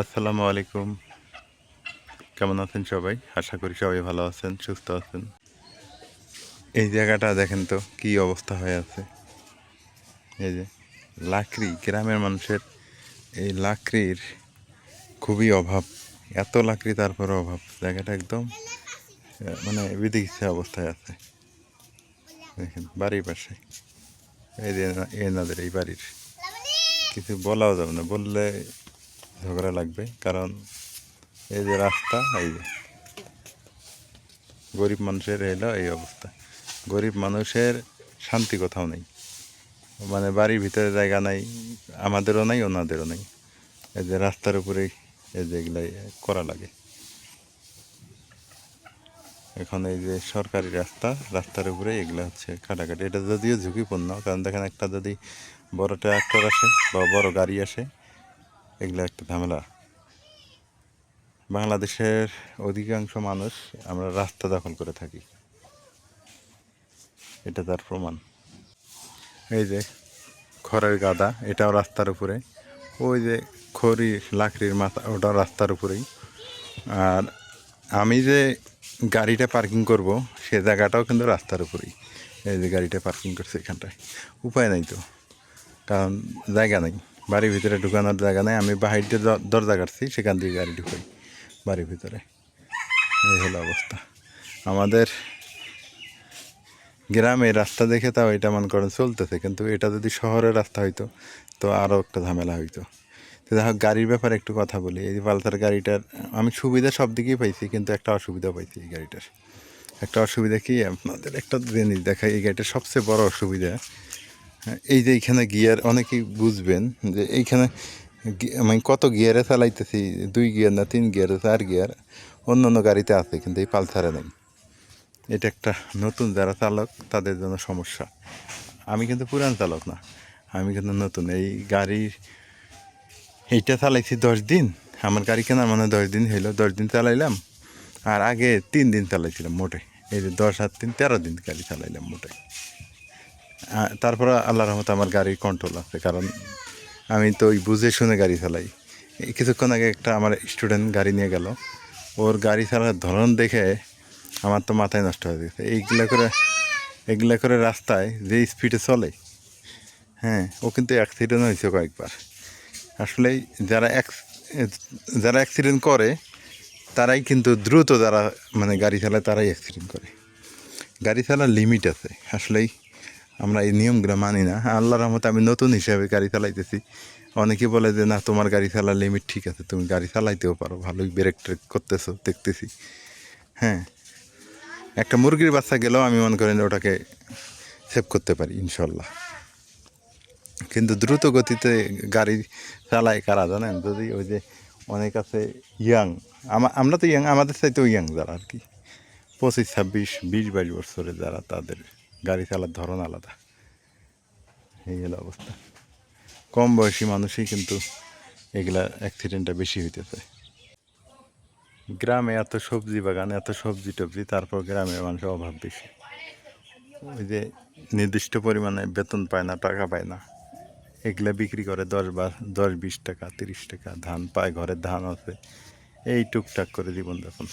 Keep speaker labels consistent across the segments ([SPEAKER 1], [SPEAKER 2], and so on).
[SPEAKER 1] আসসালামু আলাইকুম। কেমন আছেন সবাই? আশা করি সবাই ভালো আছেন, সুস্থ আছেন। এই জায়গাটা দেখেন তো, কি অবস্থা হয়ে আছে। এই যে, লাকড়ি, গ্রামের মানুষের এই লাকড়ির খুবই অভাব। এত লাকড়ি তারপরে অভাব। জায়গাটা একদম মানে বিদিকিচ্ছা অবস্থায় আছে। দেখেন, বাড়ির পাশে। এই যে এনাদের এই বাড়ির। কিছু বলাও যাবে না। বললে ঝগড়া লাগবে, কারণ এই যে রাস্তা, এই যে গরিব মানুষের এলো এই অবস্থা। গরিব মানুষের শান্তি কোথাও নেই। মানে বাড়ির ভিতরে জায়গা নাই, আমাদেরও নাই, ওনাদেরও নেই। এই যে রাস্তার উপরে এই যে এগুলাই করা লাগে। এখন এই যে সরকারি রাস্তা, রাস্তার উপরে এগুলো হচ্ছে কাটাকাটি এটা যদিও ঝুঁকিপূর্ণ, কারণ দেখেন একটা যদি বড় ট্রাক্টর আসে বা বড় গাড়ি আসে এগুলো একটা ঝামেলা। বাংলাদেশের অধিকাংশ মানুষ আমরা রাস্তা দখল করে থাকি। এটা তার প্রমাণ। এই যে খড়ের গাদা, এটাও রাস্তার উপরে। ওই যে খড়ি, লাকড়ির মাথা ওটাও রাস্তার উপরেই। আর আমি যে গাড়িটা পার্কিং করব, সে জায়গাটাও কিন্তু রাস্তার উপরেই। এই যে গাড়িটা পার্কিং করছে এখানটায়। উপায় নাই তো, কারণ জায়গা নেই। বাড়ির ভিতরে ঢুকানোর জায়গা নেই। আমি বাহির দিয়ে দরজা কাটছি, সেখান দিয়ে গাড়ি ঢুকাই বাড়ির ভিতরে। এই হলো অবস্থা। আমাদের গ্রামে রাস্তা দেখে তাও এটা মনে করেন চলতেছে, কিন্তু এটা যদি শহরের রাস্তা হইতো, তো আরও একটা ঝামেলা হইতো। তো দেখো গাড়ির ব্যাপারে একটু কথা বলি। এই পালসার গাড়িটার, আমি সুবিধা সব দিকেই পাইছি, কিন্তু একটা অসুবিধা পাইছি এই গাড়িটার। একটা অসুবিধা কি? আপনাদের একটা জিনিস দেখাই, এই গাড়িটার সবচেয়ে বড় অসুবিধা এই যে এইখানে গিয়ার, অনেকেই বুঝবেন যে এইখানে আমি কত গিয়ারে চালাইতেছি, দুই গিয়ার না তিন গিয়ার, চার গিয়ার অন্য অন্য গাড়িতে আছে, কিন্তু এই পালসারে নেই। এটা একটা নতুন যারা চালক, তাদের জন্য সমস্যা। আমি কিন্তু পুরান চালক না, আমি কিন্তু নতুন। এই গাড়ির এইটা চালাইছি দশ দিন, আমার গাড়ি কেনার মানে দশ দিন হইল, দশ দিন চালাইলাম, আর আগে তিন দিন চালাইছিলাম মোটে। এই যে দশ আর দিন তেরো দিন গাড়ি চালাইলাম মোটে। তারপরে আল্লাহ রহমত আমার গাড়ির কন্ট্রোল আছে, কারণ আমি তো ওই বুঝে শুনে গাড়ি চালাই। কিছুক্ষণ আগে একটা আমার স্টুডেন্ট গাড়ি নিয়ে গেল। ওর গাড়ি চালার ধরন দেখে আমার তো মাথায় নষ্ট হয়ে গেছে। এইগুলা করে এগুলা করে রাস্তায় যে স্পিডে চলে হ্যাঁ ও কিন্তু অ্যাক্সিডেন্ট হয়েছে কয়েকবার। আসলে যারা যারা অ্যাক্সিডেন্ট করে, তারাই কিন্তু দ্রুত যারা মানে গাড়ি চালায়, তারাই অ্যাক্সিডেন্ট করে। গাড়ি চালার লিমিট আছে। আসলেই আমরা এই নিয়মগুলো মানি না। আল্লাহ রহমতে আমি নতুন হিসাবে গাড়ি চালাইতেছি। অনেকে বলে যে, না, তোমার গাড়ি চালার লিমিট ঠিক আছে, তুমি গাড়ি চালাইতেও পারো, ভালোই ব্রেক ট্রেক করতেছো, দেখতেছি। হ্যাঁ একটা মুরগির বাচ্চা গেলেও আমি মনে করেন ওটাকে সেভ করতে পারি ইনশাল্লাহ কিন্তু দ্রুত গতিতে গাড়ি চালায় কারা জানেন? যদি ওই যে অনেক আছে ইয়াং আমরা তো ইয়াং আমাদের চাইতেও ইয়াং যারা আর কি। পঁচিশ, ছাব্বিশ, বিশ, বাইশ বছরের যারা, তাদের। গাড়ি চালার ধরন আলাদা। এই হলো অবস্থা। কম বয়সী মানুষই কিন্তু এগুলা অ্যাক্সিডেন্টটা বেশি হইতেছে। গ্রামে এত সবজি বাগান, এত সবজি টবজি, তারপর গ্রামের মানুষের অভাব বেশি। ওই যে নির্দিষ্ট পরিমাণে বেতন পায় না, টাকা পায় না। এগুলা বিক্রি করে দশ বা দশ, বিশ টাকা, তিরিশ টাকা, ধান পায় ঘরের ধান আছে। এই টুকটাক করে জীবনযাপন।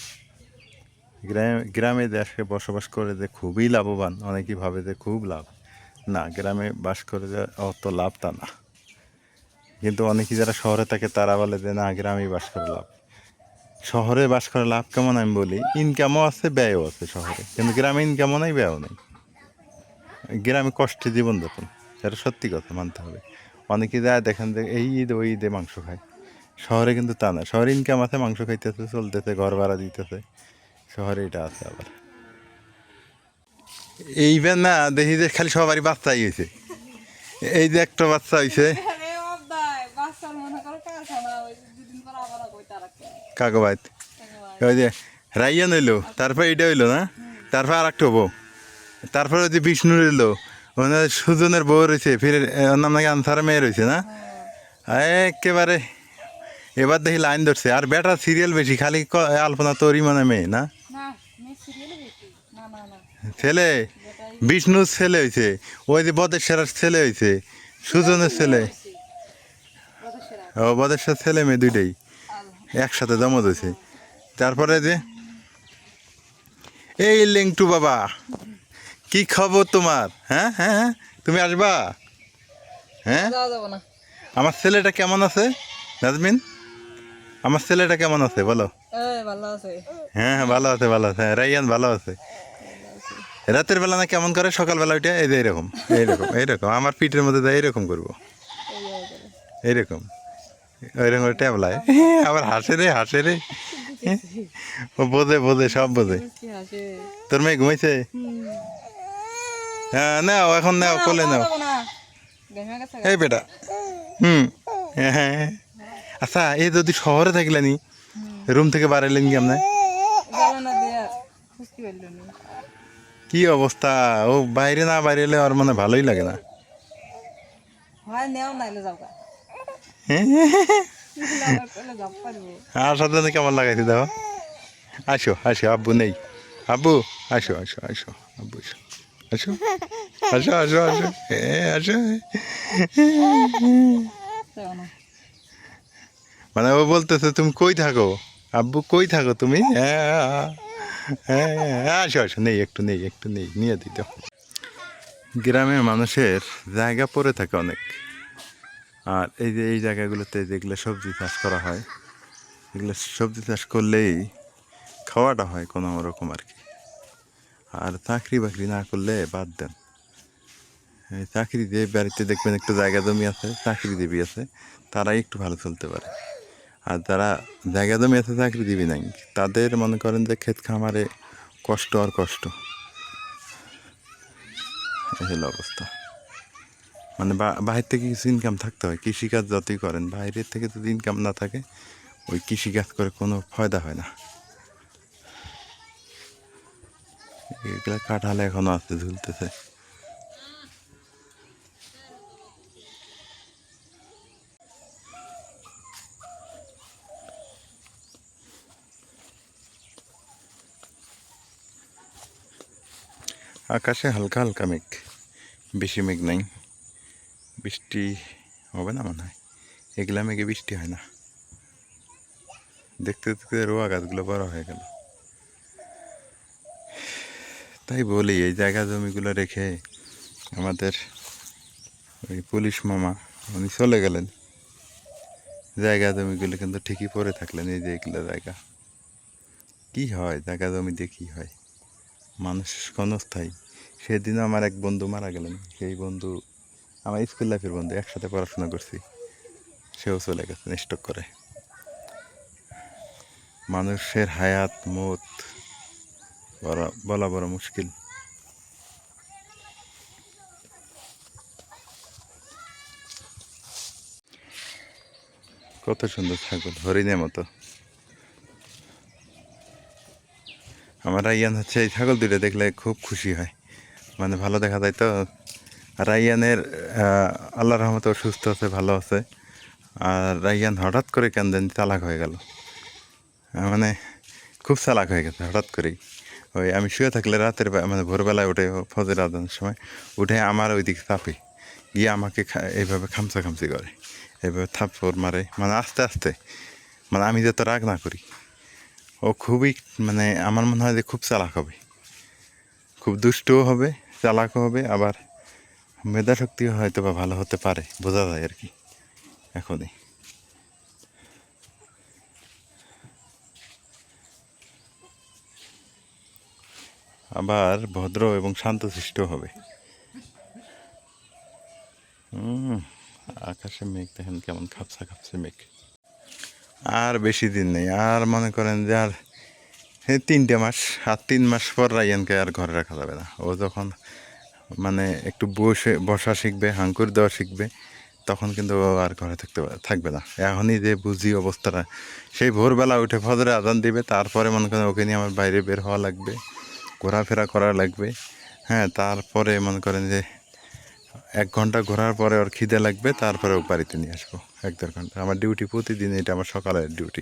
[SPEAKER 1] গ্রামে গ্রামে দেশে বসবাস করে যে খুবই লাভবান, অনেকেই ভাবে যে খুব লাভ। না, গ্রামে বাস করে যে অত লাভ তা না। কিন্তু অনেকেই যারা শহরে থাকে, তারা বলে যে না, গ্রামেই বাস করে লাভ। শহরে বাস করে লাভ কেমন আমি বলি ইনকামও আছে, ব্যয়ও আছে শহরে। কিন্তু গ্রামে ইনকামও নাই, ব্যয়ও নেই। গ্রামে কষ্টে জীবনযাপন এটা সত্যি কথা, মানতে হবে। অনেকে যায়, দেখেন যে এই ঈদ, ওই ঈদে মাংস খায়। শহরে কিন্তু তা না, শহরে ইনকাম আছে, মাংস খাইতেছে, চলতেছে ঘর ভাড়া দিতেছে। শহরে এটা আছে আবার। এইবার না দেখি যে খালি সবারই বাচ্চাই হয়েছে এই যে একটা বাচ্চা হয়েছে
[SPEAKER 2] করো কারখানা ওই
[SPEAKER 1] যে রাইয়ান হইল তারপর এটা হইল না? তারপর আর একটা হব তারপর ওই যে বিষ্ণুর এলো ওনার সুজনের বউ রয়েছে ফির ওর নাম নাকি আনসার মেয়ে রয়েছে না? একেবারে এবার দেখি লাইন ধরছে। আর বেটা সিরিয়াল বেশি খালি আলপনা তোরই মানে মেয়ে না
[SPEAKER 2] না মেয়ে সিরিয়ালে বেশি না না না
[SPEAKER 1] ছেলে? বিষ্ণুর ছেলে হয়েছে ওই যে বদেশ্বরের ছেলে হয়েছে সুজনের ছেলে। ও বদেশ্বর ছেলে মেয়ে দুইটাই। একসাথে জমা হয়েছে তারপরে যে এই লিঙ্কটু বাবা কি খবর তোমার? হ্যাঁ হ্যাঁ হ্যাঁ তুমি আসবা? হ্যাঁ? আমার ছেলেটা কেমন আছে? নাজমিন? আমার ছেলেটা কেমন আছে? বলো।
[SPEAKER 2] এই ভালো আছে।
[SPEAKER 1] হ্যাঁ হ্যাঁ ভালো আছে ভালো আছে। হ্যাঁ, রাইয়ান ভালো আছে। রাতের বেলা না কেমন করে? সকালবেলা ওইটা এই যে এইরকম এইরকম এইরকম। আমার পিঠের মধ্যে দেয় এইরকম করব। এইরকম। ওইরকম ট্যাবলায়। আবার হাসে রে হাসে রে। ও বোঝে বোঝে সব বোঝে। তোর মেয়ে ঘুমাইছে? হ্যাঁ নাও এখন নাও কোলে নাও। এই বেটা। হুম হ্যাঁ, হ্যাঁ আচ্ছা এই যদি শহরে থাকলেনি রুম থেকে বাড়াইলেন কি আপনার
[SPEAKER 2] গেল না দিয়া খুশকি পারল নি
[SPEAKER 1] কি অবস্থা? ও বাইরে না বাইরে এলে আর মানে ভালোই লাগে না।
[SPEAKER 2] হয়
[SPEAKER 1] হ্যাঁ? আর সাথে কেমন লাগাইছে দেখো। আসো আসো আব্বু নেই। আব্বু আসো আসো আসো আব্বু আসো আসো আসো আসো আসো আসো। মানে ও বলতেছে তুমি কই থাকো? আব্বু কই থাকো তুমি? হ্যাঁ। হ্যাঁ আসো আসো, নেই, একটু নেই একটু নেই, নিয়ে দিত গ্রামের মানুষের জায়গা পড়ে থাকে অনেক। আর এই যে, এই জায়গাগুলোতে যেগুলো সবজি চাষ করা হয়, এগুলো সবজি চাষ করলেই খাওয়াটা হয় কোনো রকম আর কি। আর চাকরি বাকরি না করলে বাদ দেন। চাকরি দিয়ে বাড়িতে দেখবেন একটু জায়গা জমি আছে, চাকরি দিবি আছে, তারাই একটু ভালো চলতে পারে। আর যারা জায়গা জমি আছে, চাকরি দিবি নাই। তাদের মনে করেন যে ক্ষেত খামারে কষ্ট আর কষ্ট। এই অবস্থা। মানে বাহির থেকে কিছু ইনকাম থাকতে হয়, কৃষিকাজ যতই করেন, বাইরের থেকে যদি ইনকাম না থাকে, ওই কৃষিকাজ করে কোনো ফায়দা হয় না। এগুলা কাঁঠাল এখনও আছে ঝুলতেছে। আকাশে হালকা হালকা মেঘ। বেশি মেঘ নাই। বৃষ্টি হবে না মনে হয়? এগুলা মেঘে বৃষ্টি হয় না। দেখতে দেখতে রোয়া গাছগুলো বড় হয়ে গেল। তাই বলি, এই জায়গা জমিগুলো রেখে আমাদের ওই পুলিশ মামা, উনি চলে গেলেন। জায়গা জমিগুলো কিন্তু ঠিকই পড়ে থাকলেন, এই যে এগুলো জায়গা। কি হয়? জায়গা জমি দিয়ে কি হয়? মানুষ ক্ষণস্থায়ী। সেদিন আমার এক বন্ধু মারা গেলেন। সেই বন্ধু আমার স্কুল লাইফের বন্ধু, একসাথে পড়াশোনা করছি। সেও চলে গেছে স্টক করে। মানুষের হায়াত, মত বলা বলা বড় মুশকিল। কত সুন্দর ছাগল, হরিণের মতো। আমার রাইয়ান হচ্ছে এই ছাগল দুটো দেখলে খুব খুশি হয়। মানে ভালো দেখা যায় তো। রাইয়ানের আহ, আল্লাহর রহমতে সুস্থ আছে ভালো আছে। আর রাইয়ান হঠাৎ করে কেন জানি চালাক হয়ে গেল। মানে খুব চালাক হয়ে গেছে হঠাৎ করেই। ওই আমি শুয়ে থাকলে রাতের মানে ভোরবেলায় উঠে ফজর আদানের সময় উঠে আমার ওই দিকে চাপে। গিয়ে আমাকে এইভাবে খামচা খামচি করে। এইভাবে থাপ্পড় মারে। মানে আস্তে আস্তে। মানে আমি যত রাগ না করি। ও খুবই মানে আমার মনে হয় যে খুব চালাক হবে। খুব দুষ্টও হবে, চালাকও হবে, আবার মেধা শক্তিও হয়তো বা ভালো হতে পারে, বোঝা যায় আর কি, এখনই। আবার ভদ্র এবং শান্তশিষ্ট হবে। হুম, আকাশে মেঘ, দেখেন কেমন খাপসা, খাপসে মেঘ। আর বেশি দিন নেই। আর মনে করেন যে আর তিনটে মাস, আর তিন মাস পর রায়ানকে আর ঘরে রাখা যাবে না। ও যখন মানে একটু বসে, বসা শিখবে হাঙ্কুর দেওয়া শিখবে, তখন কিন্তু ও আর ঘরে থাকতে থাকবে না। এখনই যে বুঝি অবস্থাটা, সেই ভোরবেলা উঠে ফজরে আদান দিবে, তারপরে মনে করেন ওকে নিয়ে আমার বাইরে বের হওয়া লাগবে, ঘোরাফেরা করা লাগবে। হ্যাঁ তারপরে মনে করেন যে এক ঘণ্টা ঘোরার পরে ওর খিদে লাগবে, তারপরে ও বাড়িতে নিয়ে আসব, এক দেড় ঘণ্টা। আমার ডিউটি প্রতিদিন এটা আমার সকালের ডিউটি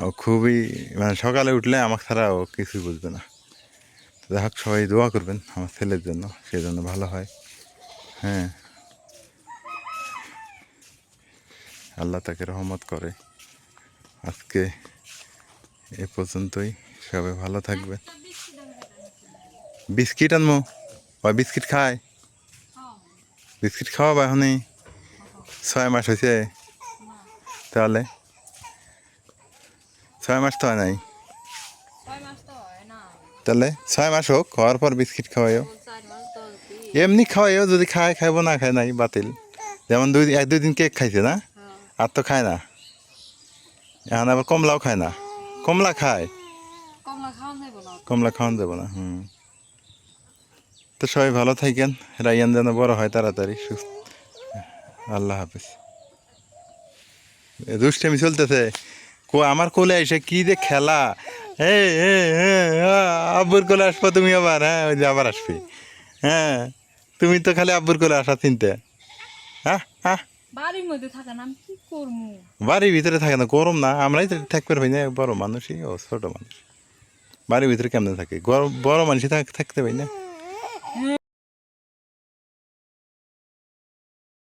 [SPEAKER 1] ও খুবই মানে সকালে উঠলে আমাকে ছাড়া ও কিছুই বুঝবে না। যাই হোক, সবাই দোয়া করবেন আমার ছেলের জন্য সেই জন্য ভালো হয়। হ্যাঁ। আল্লাহ তাকে রহমত করে। আজকে এ পর্যন্তই। সবাই ভালো থাকবে বিস্কিট আনমো ওই বিস্কিট খায়? বিস্কিট খাওয়াবা এখনই ছয় মাস হয়েছে তাহলে? ছয় মাস তো হয় নাই? তাহলে ছয় মাস হোক খাওয়ার পর বিস্কিট খাওয়াইও এমনি খাওয়াইও যদি খায় খাইবো না খায় নাই বাতিল। যেমন দুই এক দুই দিন কেক খাইছে না? আর তো খায় না। এখন আবার কমলাও খায় না। কমলা খায়?
[SPEAKER 2] কমলা
[SPEAKER 1] খাওয়ান যাব না হুম। তো সবাই ভালো থাকেন। রাইয়ান যেন বড় হয় তাড়াতাড়ি। সুস্থ। আল্লাহ হাফিজ। এ দুষ্টামি চলতেছে। কো আমার কোলে এসে কি যে খেলা। হে আব্বুর কোলে আসব তুমি আবার। হ্যাঁ ওই যে আবার আসবি। হ্যাঁ তুমি তো খালি আব্বুর কোলে আসা চিনতে। হ্যাঁ হ্যাঁ
[SPEAKER 2] বাড়ির মধ্যে থাকেন আমি কি করব?
[SPEAKER 1] বাড়ির ভিতরে থাকে না গরম না। আমরাই তো থাকতে পারি না বড় মানুষই ও ছোট মানুষ। বাড়ির ভিতরে কেমনে থাকে? গরম বড় মানুষই থাক- থাকতে পারি না।